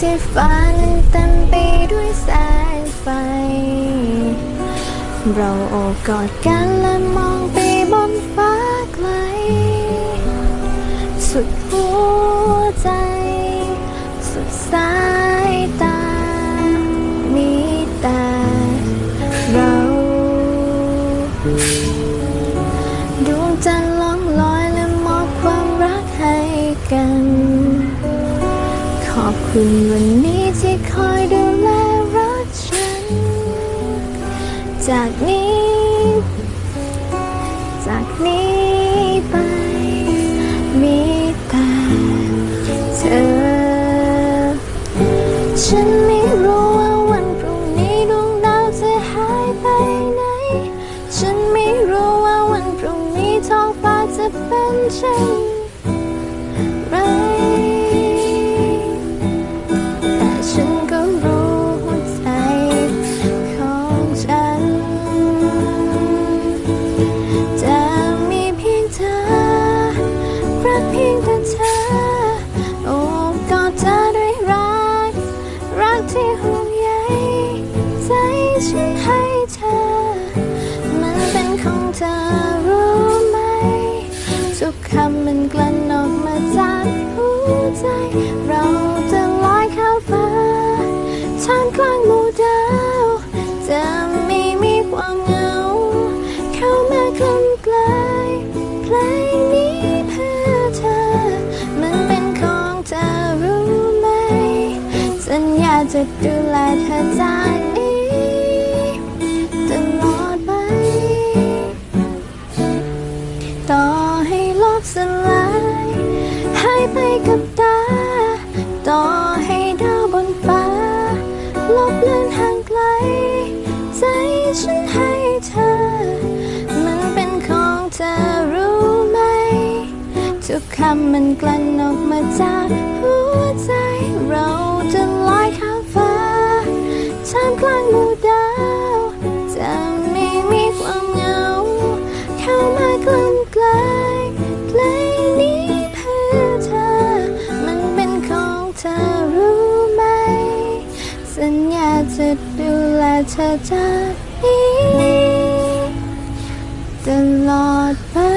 ที่ฟ้านั้นเต็มไปด้วยแสงไฟ เราโอบกอดกันและมองไปบนฟ้าไกล สุดหัวใจ สุดสายตา มีแต่เรา ดวงจันทร์ คุณวันนี้ที่คอยดูแลรักฉัน จากนี้ จากนี้ไป มีแต่เธอ ฉันไม่รู้ว่าวันพรุ่งนี้ดวงดาวจะหายไปไหน ฉันไม่รู้ว่าวันพรุ่งนี้ท้องฟ้าจะเป็นเช่น เธอโอบกอดเธอด้วยรัก รักที่ห่วงใยใจฉันให้เธอ มันเป็นของเธอรู้ไหม ทุกคำมันกลั่น สัญญาจะดูแลเธอจากนี้ตลอดไป ต่อให้โลกสลายหายไปกับตา ต่อให้ดาวบนฟ้า ลบเลือนห่างไกล ใจฉันให้เธอ มันเป็นของเธอรู้ไหม ทุกคำมันกลั่นออกมาจากหัวใจเรา จลอยข้ามฟ้าท่ามกลางดูดาวจะไม่มีความเหงา เข้ามากล้ใกล้เพลงนี้เพื่อเธอ มันเป็นของเธอรู้ไหม สัญญาจะดูแลเธอจากนี้ตลอดไป